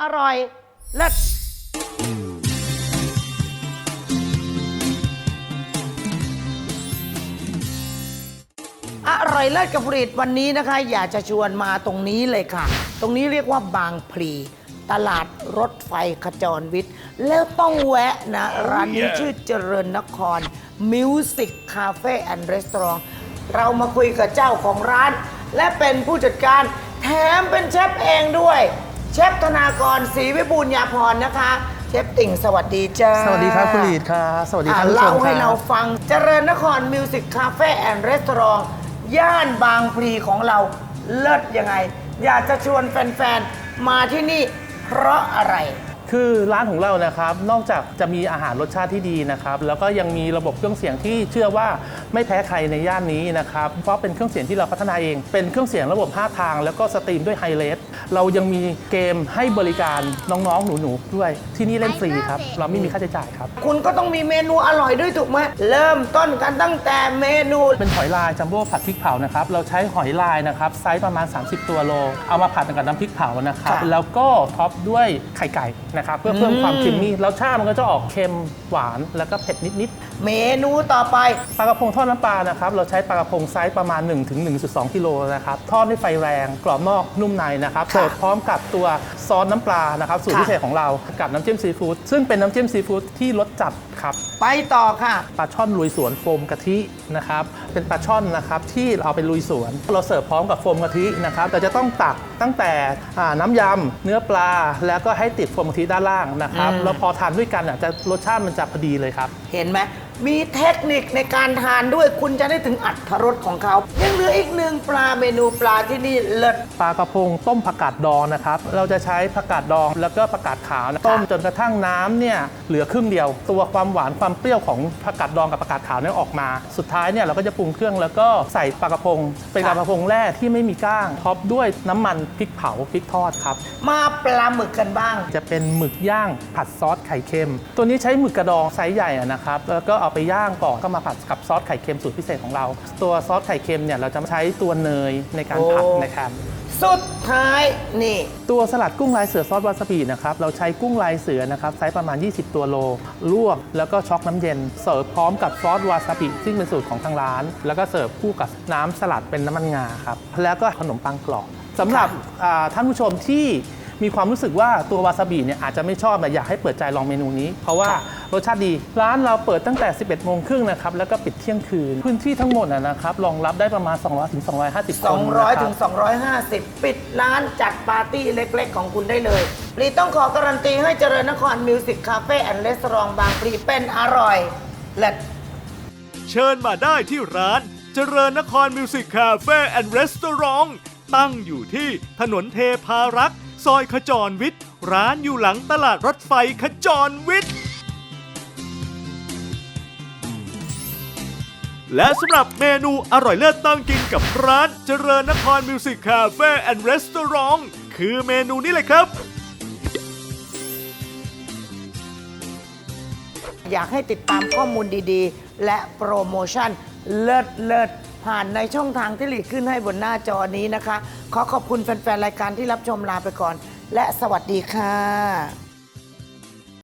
อร่อยเลิศอร่อยเลิศกับผลิตวันนี้นะคะ อยากจะชวนมาตรงนี้เลยค่ะ ตรงนี้เรียกว่าบางพลีตลาดรถไฟขจรวิทย์ แล้วต้องแวะนะ ร้านนี้ชื่อเจริญนครมิวสิกคาเฟ่แอนด์รีสอร์ทเรามาคุยกับเจ้าของร้าน และเป็นผู้จัดการแถมเป็นเชฟเองด้วย เชฟธนากรศรีวิบูลย์ยาพรนะคะ เชฟติ่งสวัสดีจ้าสวัสดีครับคุณลีดครับสวัสดีอ่าท่านผู้ชเล่ามคให้รัเราบฟังเจริญนครมิวสิกคาเฟ่แอนด์รีสอร์ทย่านบางพลีของเราเลิศยังไง อยากจะชวนแฟน ๆ มาที่นี่เพราะอะไร คือร้านของเรานะครับ นอกจากจะมีอาหารรสชาติที่ดีนะครับ แล้วก็ยังมีระบบเครื่องเสียงที่เชื่อว่าไม่แพ้ใครในย่านนี้นะครับ เพราะเป็นเครื่องเสียงที่เราพัฒนาเอง เป็นเครื่องเสียงระบบ 5 ทาง แล้วก็สตรีมด้วยไฮเลสเรายังมีเกมให้บริการน้องๆ หนูๆ ด้วย ที่นี่เล่นฟรีครับ เราไม่มีค่าใช้จ่ายครับ คุณก็ต้องมีเมนูอร่อยด้วยถูกไหมเริ่มต้นกันตั้งแต่เมนู เป็นหอยลายจัมโบ้ผัดพริกเผานะครับ เราใช้หอยลายนะครับไซส์ประมาณ 30 ตัวโล เอามาผัดกับน้ำพริกเผานะครับค่ะแล้วก็ท็อปด้วยไข่ไก่นะครับเพื่อเพิ่มความเค็มมี่แล้วชาติมันก็จะออกเค็มหวานแล้วก็เผ็ดนิดเมนูต่อไป ๆปลากระพงทอดน้ำปลานะครับเราใช้ปลากระพงไซส์ประมาณ 1-1.2กิโลนะครับทอดด้วยไฟแรงกรอบนอกนุ่มในนะครับค่ะเสิร์ฟพร้อมกับตัวซอสน้ำปลานะครับสูตรค่ะ พิเศษของเรากับน้ำจิ้มซีฟู้ดซึ่งเป็นน้ำจิ้มซีฟู้ดที่รสจัดครับไปต่อค่ะ ปลาช่อนลุยสวนโฟมกะทินะครับเป็นปลาช่อนนะครับที่เราไปลุยสวน เราเสิร์ฟพร้อมกับโฟมกะทินะครับเราจะต้องตักตั้งแต่อ่าน้ำยำเนื้อปลา แล้วก็ให้ติดโฟมกะทิด้านล่างนะครับอืมแล้วพอทานด้วยกันอะจะรสชาติมันจะพอดีเลยครับ เห็นไหมมีเทคนิคในการทานด้วยคุณจะได้ถึงอัตรรสของเขายังเหลืออีกหนึ่งปลาเมนูปลาที่นี่เลิศปลากระพงต้มผักกาดดองนะครับ เราจะใช้ผักกาดดองแล้วก็ผักกาดขาวนะต้มจนกระทั่งน้ำเนี่ยเหลือครึ่งเดียว ตัวความหวานความเปรี้ยวของผักกาดดองกับผักกาดขาวเนี่ยออกมา สุดท้ายเนี่ยเราก็จะปรุงเครื่องแล้วก็ใส่ปลากระพง เป็นปลากระพงแร่ที่ไม่มีก้างท็อปด้วยน้ำมันพริกเผาพริกทอดครับ มาปลาหมึกกันบ้าง จะเป็นหมึกย่างผัดซอสไข่เค็ม ตัวนี้ใช้หมึกกระดองไซส์ใหญ่อะนะครับแล้วก็เอาไปย่างก่อนก็มาผัดกับซอสไข่เค็มสูตรพิเศษของเรา ตัวซอสไข่เค็มเนี่ยเราจะใช้ตัวเนยในการผัดโอ้นะครับสุดท้ายนี่ ตัวสลัดกุ้งลายเสือซอสวาซาบินะครับเราใช้กุ้งลายเสือนะครับไซส์ประมาณ 20 ตัวโลลวกแล้วก็ช็อกน้ำเย็น เสิร์ฟพร้อมกับซอสวาซาบิซึ่งเป็นสูตรของทางร้าน แล้วก็เสิร์ฟคู่กับน้ำสลัดเป็นน้ำมันงาครับแล้วก็ขนมปังกรอบสำหรับอ่าท่านผู้ชมที่ มีความรู้สึกว่าตัววาซาบิเนี่ยอาจจะไม่ชอบแต่อยากให้เปิดใจลองเมนูนี้ เพราะว่ารสชาติดี ร้านเราเปิดตั้งแต่ 11โมงครึ่งนะครับแล้วก็ปิดเที่ยงคืน พื้นที่ทั้งหมดนะนะครับรองรับได้ประมาณ 200ถึง250 คนนะค200รับถึง250 ปิดร้านจัดปาร์ตี้เล็กๆ ของคุณได้เลยปรีต้องขอการันตีให้เจริญนครมิวสิกคาเฟ่แอนด์รีสอร์ทบางปรีเป็นอร่อยเลิศ เชิญมาได้ที่ร้านเจริญนครมิวสิกคาเฟ่แอนด์รีสอร์ทตั้งอยู่ที่ถนนเทพารักษ์ ซอยขจรวิทย์ ร้านอยู่หลังตลาดรถไฟขจรวิทย์ และสำหรับเมนูอร่อยเลิศต้องกินกับร้านเจริญนครมิวสิกคาเฟ่แอนด์รีสอร์ทคือเมนูนี้เลยครับ อยากให้ติดตามข้อมูลดีๆ และโปรโมชั่นเลิศเลิศ ผ่านในช่องทางที่หลีกขึ้นให้บนหน้าจอนี้นะคะ ขอขอบคุณแฟนๆ รายการที่รับชมลาไปก่อน และสวัสดีค่ะ